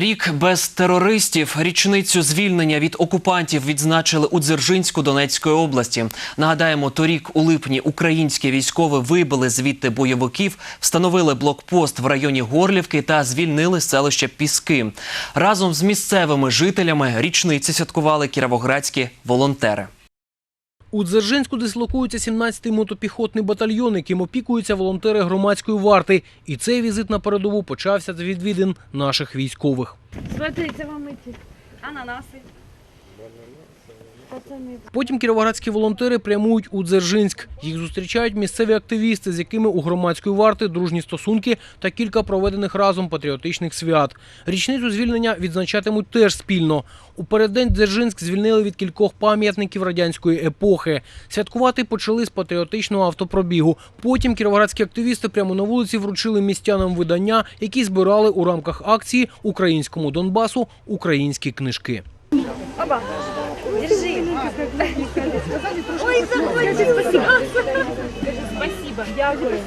Рік без терористів. Річницю звільнення від окупантів відзначили у Дзержинську Донецької області. Нагадаємо, торік у липні українські військові вибили звідти бойовиків, встановили блокпост в районі Горлівки та звільнили селище Піски. Разом з місцевими жителями річниці святкували кіровоградські волонтери. У Дзержинську дислокується 17-й мотопіхотний батальйон, яким опікуються волонтери громадської варти. І цей візит на передову почався з відвідин наших військових. Смотрите, вам эти ананасы. Потім кіровоградські волонтери прямують у Дзержинськ. Їх зустрічають місцеві активісти, з якими у громадської варти дружні стосунки та кілька проведених разом патріотичних свят. Річницю звільнення відзначатимуть теж спільно. У переддень Дзержинськ звільнили від кількох пам'ятників радянської епохи. Святкувати почали з патріотичного автопробігу. Потім кіровоградські активісти прямо на вулиці вручили містянам видання, які збирали у рамках акції Українському Донбасу українські книжки. Держи. Ой, спасибо. Спасибо. Дякую.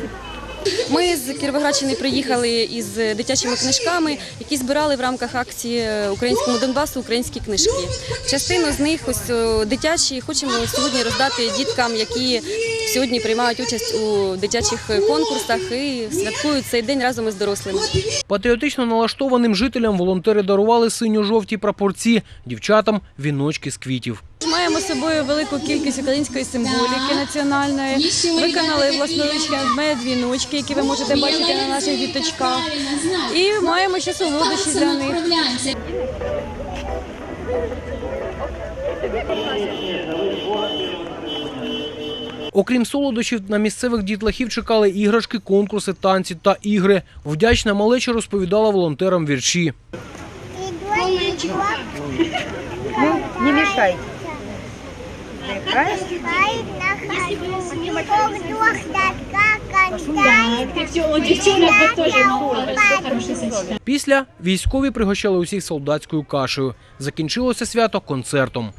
Ми з Кіровоградщини приїхали із дитячими книжками, які збирали в рамках акції Українському Донбасу українські книжки. Частину з них ось дитячі хочемо сьогодні роздати діткам, які сьогодні приймають участь у дитячих конкурсах і святкують цей день разом із дорослими. Патріотично налаштованим жителям волонтери дарували синьо-жовті прапорці, дівчатам віночки з квітів. Маємо з собою велику кількість української символіки національної. Виконали власноруч медвіночки, які ви можете бачити на наших діточках. І маємо ще солодощі для них. Окрім солодощів, на місцевих дітлахів чекали іграшки, конкурси, танці та ігри. Вдячна малеча розповідала волонтерам вірші. Не Після військові пригощали усіх солдатською кашею. Закінчилося свято концертом.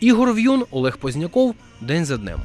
Ігор В'юн, Олег Позняков. День за днем.